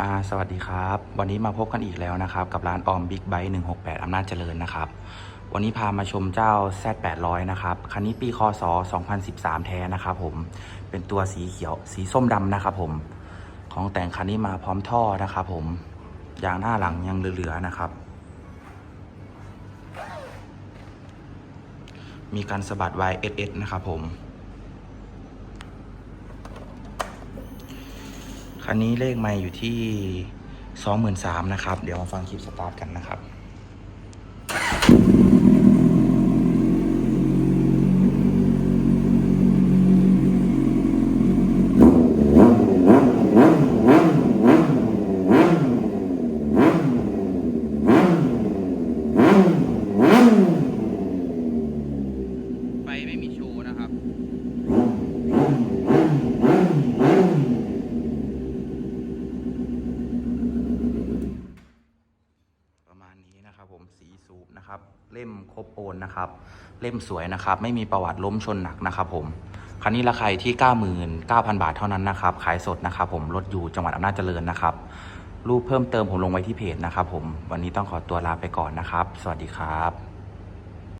อาสวัสดีครับ วันนี้มาพบกันอีกแล้วนะครับ กับร้านออมบิ๊กไบค์168อำนาจเจริญนะครับ วันนี้พามาชมเจ้า Z800 นะครับ คันนี้ปีคศ2013 แท้นะครับผม เป็นตัวสีเขียวสีส้มดำนะครับผม ของแต่งคันนี้มาพร้อมท่อนะครับผม ยางหน้าหลังยังเหลือๆนะครับ มีการสะบัด YSS นะครับผม คันนี้เลขไม่อยู่ที่สองหมื่นสามนะครับ เดี๋ยวมาฟังคลิปสตาร์ทกันนะครับ ไปไม่มีโชว์นะครับ ประมาณนี้นะครับผม สีสูบนะครับ เล่มครบโอนนะครับ เล่มสวยนะครับ ไม่มีประวัติล้มชนหนักนะครับผม คันนี้ราคาอยู่ที่ 99,000 บาทเท่านั้นนะครับ ขายสดนะครับผม รถอยู่จังหวัดอำนาจเจริญนะครับ รูปเพิ่มเติมผมลงไว้ที่เพจนะครับผม วันนี้ต้องขอตัวลาไปก่อนนะครับ สวัสดีครับ